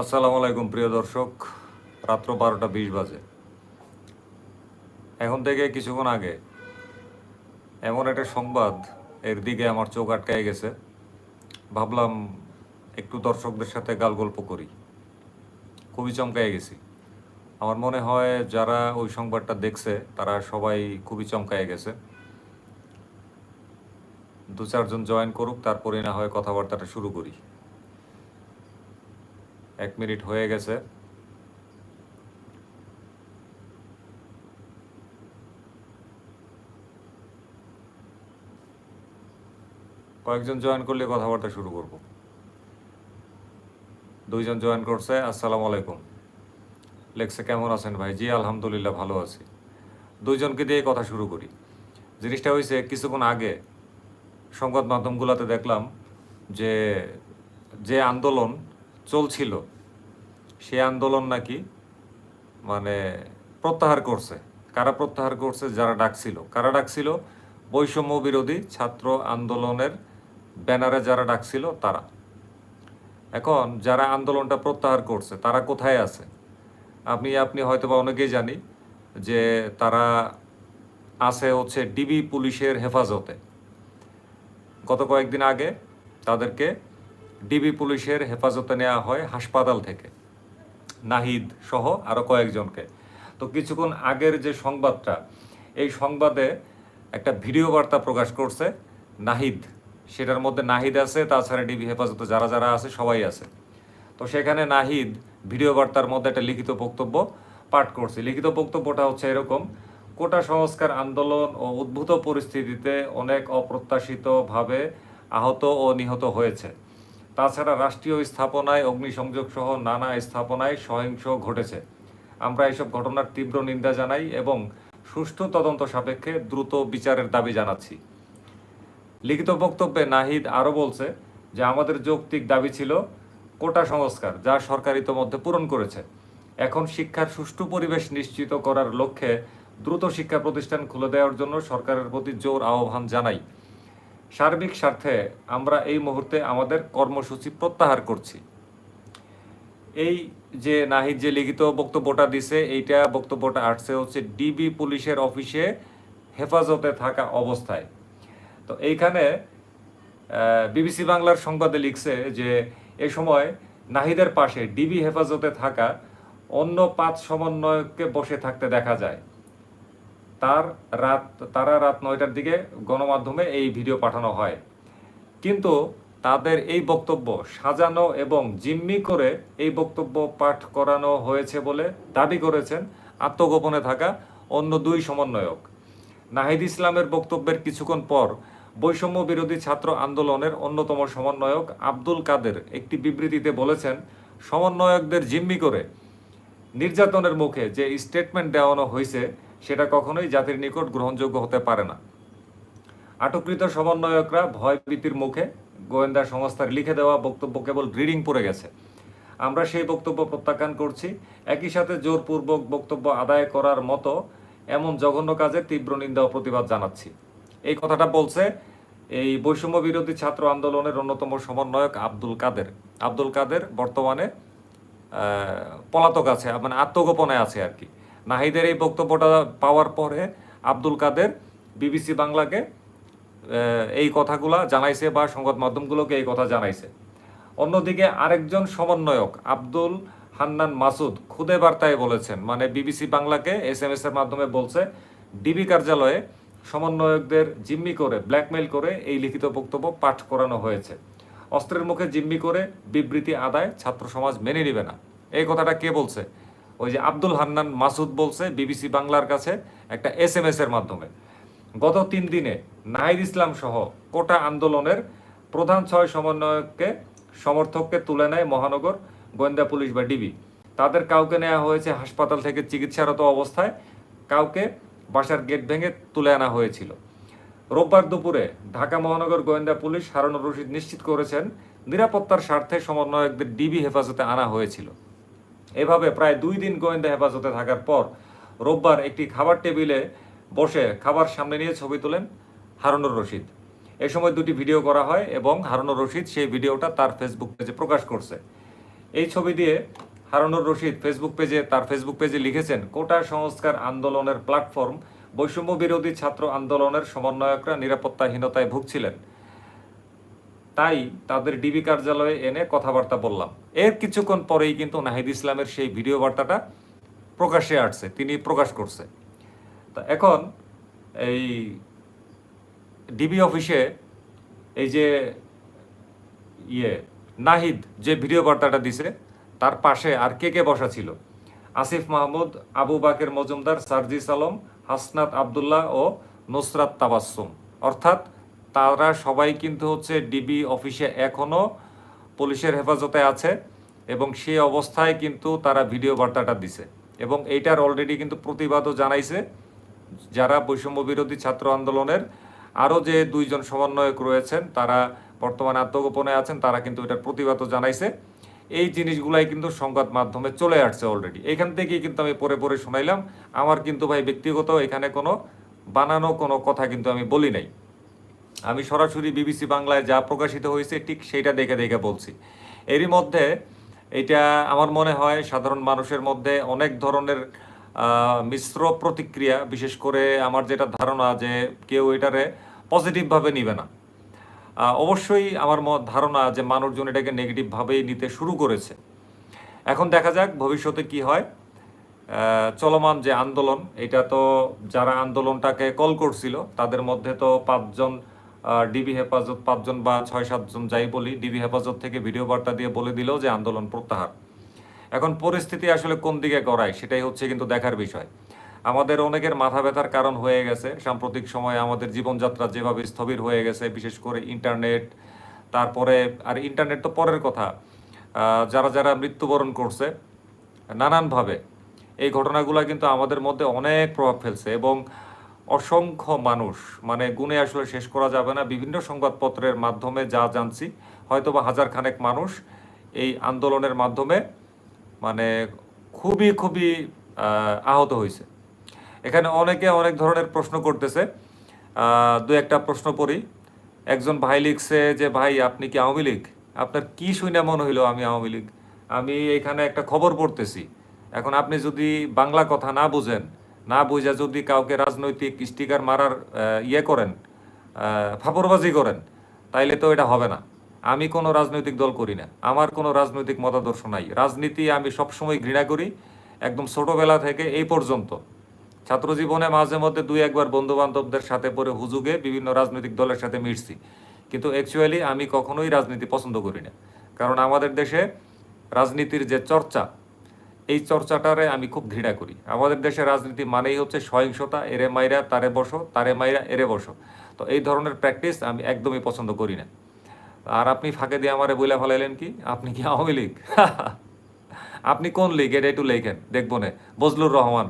আসসালামু আলাইকুম, প্রিয় দর্শক। রাত্র বারোটা বিশ বাজে। এখন থেকে কিছুক্ষণ আগে এমন একটা সংবাদ এর দিকে আমার চোখ আটকায় গেছে। ভাবলাম একটু দর্শকদের সাথে গাল গল্প করি। খুবই চমকায় গেছি। আমার মনে হয় যারা ওই সংবাদটা দেখছে, তারা সবাই খুবই চমকায় গেছে। দু চারজন জয়েন করুক তারপরে না হয় কথাবার্তাটা শুরু করি। এক মিনিট হয়ে গেছে। কয়েকজন জয়েন করলে কথাবার্তা শুরু করব। দুইজন জয়েন করছে, আসসালামু আলাইকুম। লেখছে কেমন আছেন ভাই? জি, আলহামদুলিল্লাহ, ভালো আছি। দুইজনকে দিয়ে কথা শুরু করি। জিনিসটা হয়েছে কিছুক্ষণ আগে সংবাদ মাধ্যমগুলোতে দেখলাম যে যে আন্দোলন চলছিল। সে আন্দোলন নাকি মানে প্রত্যাহার করছে। কারা প্রত্যাহার করছে? যারা ডাকছিল। কারা ডাকছিল? বৈষম্য বিরোধী ছাত্র আন্দোলনের ব্যানারে যারা ডাকছিল, তারা। এখন যারা আন্দোলনটা প্রত্যাহার করছে, তারা কোথায় আছে? আপনি আপনি হয়তো বা অনেকেই জানি যে তারা আছে হচ্ছে ডিবি পুলিশের হেফাজতে। গত কয়েকদিন আগে তাদেরকে ডিবি পুলিশের হেফাজতে নেওয়া হয় হাসপাতাল থেকে। নাহিদ সহ আরও কয়েকজনকে। তো কিছুক্ষণ আগের যে সংবাদটা, এই সংবাদে একটা ভিডিও বার্তা প্রকাশ করছে নাহিদ। সেটার মধ্যে নাহিদ আছে, তাছাড়া ডিবি হেফাজতে যারা যারা আছে, সবাই আছে। তো সেখানে নাহিদ ভিডিও বার্তার মধ্যে একটা লিখিত বক্তব্য পাঠ করছে। লিখিত বক্তব্যটা হচ্ছে এরকম, কোটা সংস্কার আন্দোলন ও উদ্ভূত পরিস্থিতিতে অনেক অপ্রত্যাশিতভাবে আহত ও নিহত হয়েছে। তাছাড়া রাষ্ট্রীয় স্থাপনায় অগ্নিসংযোগ সহ নানা স্থাপনায় সহিংস ঘটেছে। আমরা এসব ঘটনার তীব্র নিন্দা জানাই এবং সুষ্ঠু তদন্ত সাপেক্ষে দ্রুত বিচারের দাবি জানাচ্ছি। লিখিত বক্তব্যে নাহিদ আরও বলছে যে, আমাদের যৌক্তিক দাবি ছিল কোটা সংস্কার যা সরকার ইতোমধ্যে পূরণ করেছে। এখন শিক্ষার সুষ্ঠু পরিবেশ নিশ্চিত করার লক্ষ্যে দ্রুত শিক্ষা প্রতিষ্ঠান খুলে দেওয়ার জন্য সরকারের প্রতি জোর আহ্বান জানাই। সার্বিক স্বার্থে আমরা এই মুহূর্তে আমাদের কর্মসূচি প্রত্যাহার করছি। এই যে নাহিদ যে লিখিত বক্তব্যটা দিছে, এইটা বক্তব্যটা আসছে হচ্ছে ডিবি পুলিশের অফিসে হেফাজতে থাকা অবস্থায়। তো এইখানে বিবিসি বাংলার সংবাদে লিখছে যে এ সময় নাহিদের পাশে ডিবি হেফাজতে থাকা অন্য পাঁচ সমন্বয়কে বসে থাকতে দেখা যায়। তার রাত, তারা রাত নয়টার দিকে গণমাধ্যমে এই ভিডিও পাঠানো হয়। কিন্তু তাদের এই বক্তব্য সাজানো এবং জিম্মি করে এই বক্তব্য পাঠ করানো হয়েছে বলে দাবি করেছেন আত্মগোপনে থাকা অন্য দুই সমন্বয়ক। নাহিদ ইসলামের বক্তব্যের কিছুক্ষণ পর বৈষম্য বিরোধী ছাত্র আন্দোলনের অন্যতম সমন্বয়ক আব্দুল কাদের একটি বিবৃতিতে বলেছেন, সমন্বয়কদের জিম্মি করে নির্যাতনের মুখে যে স্টেটমেন্ট দেওয়ানো হয়েছে সেটা কখনোই জাতির নিকট গ্রহণযোগ্য হতে পারে না। আটককৃত সমন্বয়করা ভয়ভীতির মুখে গোয়েন্দা সংস্থার লিখে দেওয়া বক্তব্য কেবল রিডিং পড়ে গেছে। আমরা সেই বক্তব্য প্রত্যাখ্যান করছি। একই সাথে জোরপূর্বক বক্তব্য আদায় করার মতো এমন জঘন্য কাজের তীব্র নিন্দা ও প্রতিবাদ জানাচ্ছি। এই কথাটা বলছে এই বৈষম্য বিরোধী ছাত্র আন্দোলনের অন্যতম সমন্বয়ক আব্দুল কাদের। আব্দুল কাদের বর্তমানে পলাতক আছে মানে আত্মগোপনে আছে আর কি। নাহিদের এই বক্তব্যটা পাওয়ার পরে আব্দুল কাদের বিবিসি বাংলাকে এই কথাগুলা জানাইছে বা সংবাদ মাধ্যমগুলোকে এই কথা জানাইছে। অন্যদিকে আরেকজন সমন্বয়ক আব্দুল হান্নান মাসুদ খুদে বার্তায় বলেছেন মানে বিবিসি বাংলাকে এস এম এর মাধ্যমে বলছে, ডিবি কার্যালয়ে সমন্বয়কদের জিম্মি করে, ব্ল্যাকমেইল করে এই লিখিত বক্তব্য পাঠ করানো হয়েছে। অস্ত্রের মুখে জিম্মি করে বিবৃতি আদায় ছাত্র সমাজ মেনে নেবে না। এই কথাটা কে বলছে? ওই যে আব্দুল হান্নান মাসুদ বলছে, বিবিসি বাংলার কাছে একটা এস এম এর মাধ্যমে। গত তিন দিনে নাহিদ ইসলাম সহ কোটা আন্দোলনের প্রধান ছয় সমন্বয়ককে, সমর্থককে তুলে নেয় মহানগর, গোয়েন্দা পুলিশ বা ডিবি। তাদের কাউকে নেওয়া হয়েছে হাসপাতাল থেকে চিকিৎসারত অবস্থায়, কাউকে বাসার গেট ভেঙে তুলে আনা হয়েছিল। রোববার দুপুরে ঢাকা মহানগর গোয়েন্দা পুলিশ হারুন রশিদ নিশ্চিত করেছেন, নিরাপত্তার স্বার্থে সমন্বয়কদের ডিবি হেফাজতে আনা হয়েছিল। এভাবে প্রায় দুই দিন গোয়েন্দা হেফাজতে থাকার পর রোববার একটি খাবার টেবিলে বসে খাবার সামনে নিয়ে ছবি তোলেন হারুনুর রশিদ। এ সময় দুটি ভিডিও করা হয় এবং হারুনুর রশিদ সেই ভিডিওটা তার ফেসবুক পেজে প্রকাশ করছে। এই ছবি দিয়ে হারুনুর রশিদ ফেসবুক পেজে, তার ফেসবুক পেজে লিখেছেন, কোটা সংস্কার আন্দোলনের প্ল্যাটফর্ম বৈষম্য বিরোধী ছাত্র আন্দোলনের সমন্বয়করা নিরাপত্তাহীনতায় ভুগছিলেন। তাই তাদের ডিবি কার্যালয়ে এনে কথাবার্তা বললাম। এর কিছুক্ষণ পরেই কিন্তু নাহিদ ইসলামের সেই ভিডিও বার্তাটা প্রকাশে আসছে, তিনি প্রকাশ করছে। তা এখন এই ডিবি অফিসে এই যে ইয়ে নাহিদ যে ভিডিও বার্তাটা দিছে, তার পাশে আর কে কে বসা ছিল? আসিফ মাহমুদ, আবু বাকের মজুমদার, সার্জিস আলম, হাসনাত আবদুল্লাহ ও নুসরাত তাবাসসুম। অর্থাৎ তারা সবাই কিন্তু হচ্ছে ডিবি অফিসে এখনও পুলিশের হেফাজতে আছে এবং সেই অবস্থায় কিন্তু তারা ভিডিও বার্তাটা দিছে। এবং এইটার অলরেডি কিন্তু প্রতিবাদও জানাইছে যারা বৈষম্য বিরোধী ছাত্র আন্দোলনের। আরও যে দুইজন সমন্বয়ক রয়েছেন, তারা বর্তমানে আত্মগোপনে আছেন, তারা কিন্তু এটার প্রতিবাদও জানাইছে। এই জিনিসগুলাই কিন্তু সংবাদ মাধ্যমে চলে আসছে অলরেডি এখান থেকেই কিন্তু আমি পরে পরে শোনাইলাম। আমার কিন্তু ভাই ব্যক্তিগত এখানে কোনো বানানো কোনো কথা কিন্তু আমি বলি নাই। আমি সরাসরি বিবিসি বাংলায় যা প্রকাশিত হয়েছে, ঠিক সেইটা দেখে দেখে বলছি। এরই মধ্যে এটা আমার মনে হয় সাধারণ মানুষের মধ্যে অনেক ধরনের মিশ্র প্রতিক্রিয়া, বিশেষ করে আমার যেটা ধারণা যে কেউ এটারে পজিটিভভাবে নিবে না। অবশ্যই আমার ধারণা যে মানুষজন এটাকে নেগেটিভভাবেই নিতে শুরু করেছে। এখন দেখা যাক ভবিষ্যতে কি হয়। চলমান যে আন্দোলন, এটা তো যারা আন্দোলনটাকে কল করছিল, তাদের মধ্যে তো পাঁচজন ডিবি হেফাজত পাঁচজন বা ছয়, সাতজন যাই বলি ডিবি হেফাজত থেকে ভিডিও বার্তা দিয়ে বলে দিল যে আন্দোলন প্রত্যাহার। এখন পরিস্থিতি আসলে কোন দিকে গড়ায়, সেটাই হচ্ছে কিন্তু দেখার বিষয়। আমাদের অনেকের মাথা ব্যথার কারণ হয়ে গেছে। সাম্প্রতিক সময়ে আমাদের জীবনযাত্রা যেভাবে স্থবির হয়ে গেছে, বিশেষ করে ইন্টারনেট, তারপরে, আর ইন্টারনেট তো পরের কথা যারা যারা মৃত্যুবরণ করছে, নানানভাবে। এই ঘটনাগুলো কিন্তু আমাদের মধ্যে অনেক প্রভাব ফেলছে এবং অসংখ্য মানুষ মানে গুণে আসলে শেষ করা যাবে না। বিভিন্ন সংবাদপত্রের মাধ্যমে যা জানছি, হয়তোবা হাজার খানেক মানুষ এই আন্দোলনের মাধ্যমে মানে খুবই খুবই আহত হয়েছে। এখানে অনেকে অনেক ধরনের প্রশ্ন করতেছে। দু একটা প্রশ্ন পড়ি একজন ভাই লিখছে যে, ভাই, আপনি কি আওয়ামী লীগ? আপনার কি শুনে মনে হইল, আমি আওয়ামী লীগ? আমি এখানে একটা খবর পড়তেছি। এখন আপনি যদি বাংলা কথা না বুঝেন না বুঝে যদি কাউকে রাজনৈতিক স্টিকার মারার ইয়ে করেন আহ, ফাপড়বাজি করেন তাইলে তো এটা হবে না। আমি কোনো রাজনৈতিক দল করি না। আমার কোনো রাজনৈতিক মতাদর্শ নাই। রাজনীতি আমি সবসময় ঘৃণা করি। একদম ছোটোবেলা থেকে এই পর্যন্ত। ছাত্র জীবনে মাঝে মধ্যে দুই একবার বন্ধু বান্ধবদের সাথে পরে হুজুগে বিভিন্ন রাজনৈতিক দলের সাথে মিশছি। কিন্তু অ্যাকচুয়ালি আমি কখনোই রাজনীতি পছন্দ করি না। কারণ আমাদের দেশে রাজনীতির যে চর্চা এই চর্চাটারে আমি খুব ঘৃণা করি। আমাদের দেশে রাজনীতি মানেই হচ্ছে সহিংসতা, এরে মাইরা, তারে বসো, তারে মাইরা, এরে বসো। তো এই ধরনের প্র্যাকটিস আমি একদমই পছন্দ করি না। আর আপনি ফাঁকে দিয়ে আমারে বলে ফেলাইলেন কি? আপনি কি আওয়ামী লীগ? আপনি কোন লীগ? এটা একটু লেখেন, দেখব না। বজলুর রহমান।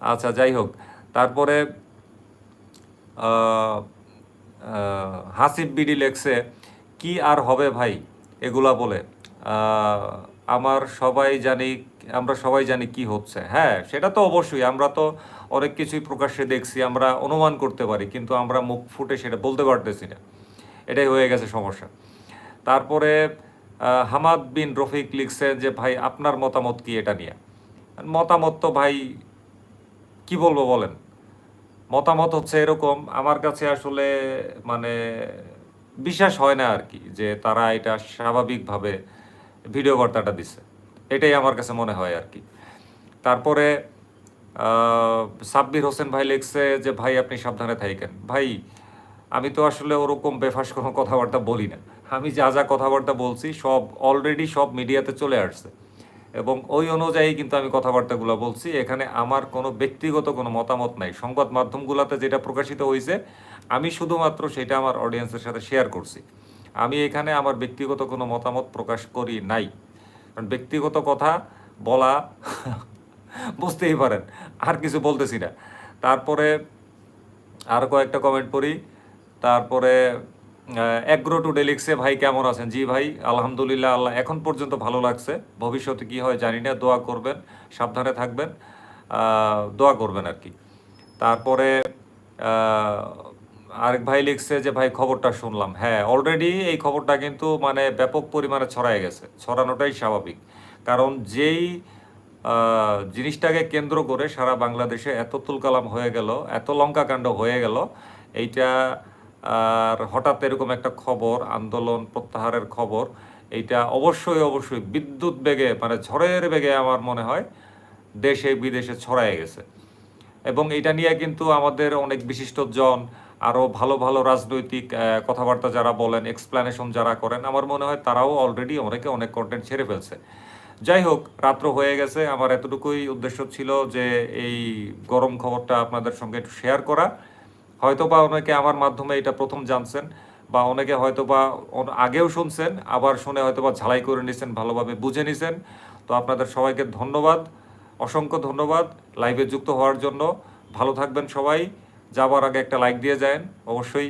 আচ্ছা যাই হোক। তারপরে হাসিব বিডি লেখছে, কি আর হবে ভাই? এগুলা বলে। আমার সবাই জানি আমরা সবাই জানি কি হচ্ছে। হ্যাঁ সেটা তো অবশ্যই। আমরা তো অনেক কিছুই প্রকাশ্যে দেখছি, আমরা অনুমান করতে পারি, কিন্তু আমরা মুখ ফুটে সেটা বলতে পারতেছি না। এটাই হয়ে গেছে সমস্যা। তারপরে হামাদ বিন রফিক লিখছেন যে, ভাই, আপনার মতামত কি এটা নিয়ে? মতামত তো ভাই, কি বলব বলেন? মতামত হচ্ছে এরকম, আমার কাছে আসলে মানে বিশ্বাস হয় না আর কি, যে তারা এটা স্বাভাবিকভাবে ভিডিও বার্তাটা দিচ্ছে। এটাই আমার কাছে মনে হয় আর কি। তারপরে সাব্বির হোসেন ভাই লিখছে যে, ভাই, আপনি সাবধানে থাকেন। ভাই, আমি তো আসলে ওরকম বেফাস কোনো কথাবার্তা বলি না। আমি যা যা কথাবার্তা বলছি, সব অলরেডি সব মিডিয়াতে চলে আসছে। এবং ওই অনুযায়ী কিন্তু আমি কথাবার্তাগুলো বলছি। এখানে আমার কোনো ব্যক্তিগত কোনো মতামত নাই। সংবাদ মাধ্যমগুলোতে যেটা প্রকাশিত হয়েছে আমি শুধুমাত্র সেটা আমার অডিয়েন্সের সাথে শেয়ার করছি। আমি এখানে আমার ব্যক্তিগত কোনো মতামত প্রকাশ করি নাই। কারণ ব্যক্তিগত কথা বলা বুঝতেই পারেন, আর কিছু বলতেছি না। তারপরে আর কয়েকটা কমেন্ট পড়ি। তারপরে অ্যাগ্রো টুডে লিখছে, ভাই, কেমন আছেন? জি, ভাই, আলহামদুলিল্লাহ, আল্লাহ, এখন পর্যন্ত ভালো লাগছে। ভবিষ্যতে কি হয় জানি না, দোয়া করবেন, সাবধানে থাকবেন দোয়া করবেন আর কি। তারপরে আরেক ভাই লিখছে যে, ভাই, খবরটা শুনলাম। হ্যাঁ অলরেডি এই খবরটা কিন্তু মানে ব্যাপক পরিমাণে ছড়ায় গেছে। ছড়ানোটাই স্বাভাবিক। কারণ যেই জিনিসটাকে কেন্দ্র করে সারা বাংলাদেশে এত তুলকালাম হয়ে গেল, এত লঙ্কাকাণ্ড হয়ে গেল, এইটা আর হঠাৎ এরকম একটা খবর, আন্দোলন প্রত্যাহারের খবর, এইটা অবশ্যই অবশ্যই বিদ্যুৎ বেগে মানে ঝড়ের বেগে আমার মনে হয় দেশে বিদেশে ছড়ায় গেছে। এবং এটা নিয়ে কিন্তু আমাদের অনেক বিশিষ্টজন আরও ভালো ভালো রাজনৈতিক কথাবার্তা যারা বলেন এক্সপ্লানেশন যারা করেন, আমার মনে হয় তারাও অলরেডি অনেকে অনেক কন্টেন্ট ছেড়ে ফেলছে। যাই হোক, রাত্র হয়ে গেছে। আমার এতটুকুই উদ্দেশ্য ছিল যে এই গরম খবরটা আপনাদের সঙ্গে একটু শেয়ার করা। হয়তো বা অনেকে আমার মাধ্যমে এটা প্রথম জানছেন, বা অনেকে হয়তো বা আগেও শুনছেন, আবার শুনে হয়তো বা ঝালাই করে নিছেন, ভালোভাবে বুঝে নিছেন। তো আপনাদের সবাইকে ধন্যবাদ, অসংখ্য ধন্যবাদ লাইভে যুক্ত হওয়ার জন্য। ভালো থাকবেন সবাই। যাবার আগে একটা লাইক দিয়ে যায়েন অবশ্যই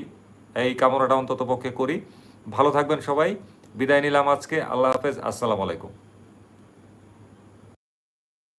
এই কামনাটা অন্তত পক্ষে করি। ভালো থাকবেন সবাই। বিদায় নিলাম আজকে। আল্লাহ হাফেজ। আসসালামু আলাইকুম।